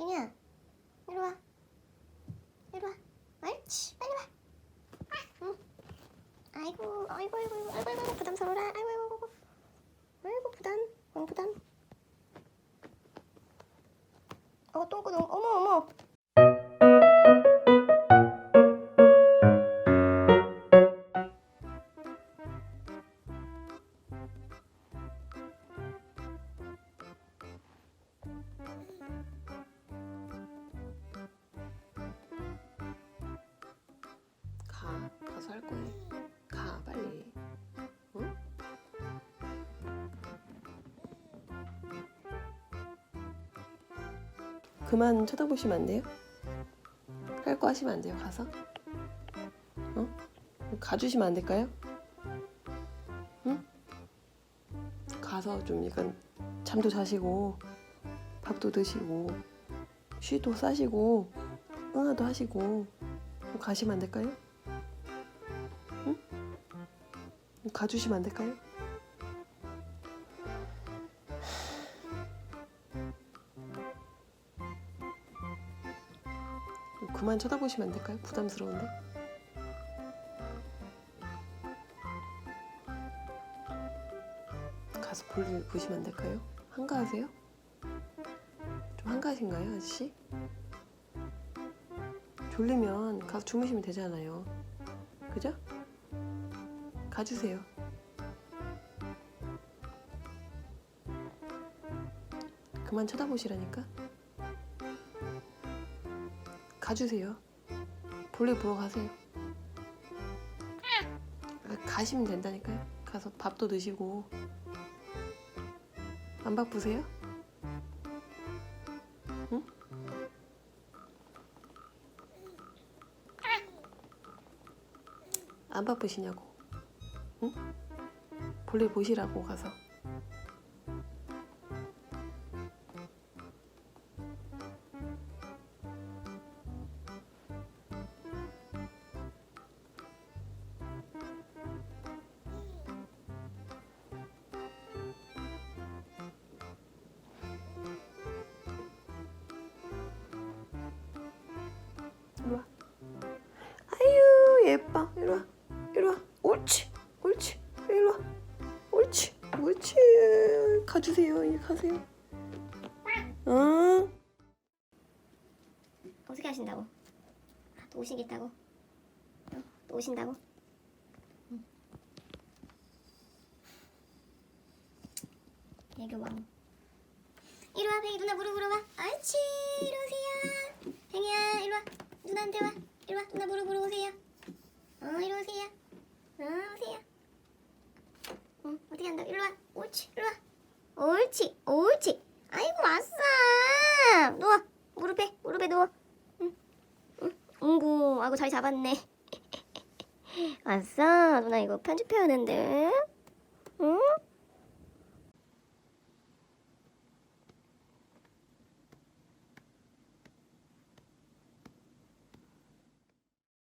팽이야 이리 와. 이리 와. 옳지. 빨리 와. 응. 아이고 아이고 아이고 아이고 아이고, 아이고 부담스러워라. 아이고 아이고 아이고. 아이고 부담 응 부담. 어 똥구멍 어머 어머 가 가서 할 거야. 가 빨리. 응? 그만 쳐다보시면 안 돼요? 할 거 하시면 안 돼요? 가서? 어? 가주시면 안 될까요? 응? 가서 좀 약간 잠도 자시고 밥도 드시고 쉬도 싸시고 응아도 하시고 가시면 안 될까요? 가주시면 안 될까요? 그만 쳐다보시면 안 될까요? 부담스러운데. 가서 볼일 보시면 안 될까요? 한가하세요? 좀 한가하신가요, 아저씨? 졸리면 가서 주무시면 되잖아요. 그죠? 가주세요. 그만 쳐다보시라니까. 가주세요. 볼일 보러 가세요. 아, 가시면 된다니까요. 가서 밥도 드시고. 안 바쁘세요? 응? 안 바쁘시냐고. 응? 볼일 보시라고 가서. 이리 와. 아유 예뻐. 이리 와. 가주세요. 이리 가세요. 응. 어떻게 하신다고? 또 오시겠다고? 어? 또 오신다고? 응. 애교왕. 이리 와 팽이 누나 무릎 물어봐. 옳지 이리 오세요. 팽이야 이리 와. 누나한테 와. 이리 와 누나 무릎 물어 오세요. 어 이리 오세요. 어 오세요. 응 어떻게 한다고? 이리 와. 옳지 이리 와 옳지 옳지. 아이고 왔어 누워 무릎에 무릎에 누워. 웅구 아이고 자리 잡았네. 왔어. 누나 이거 편집해야 하는데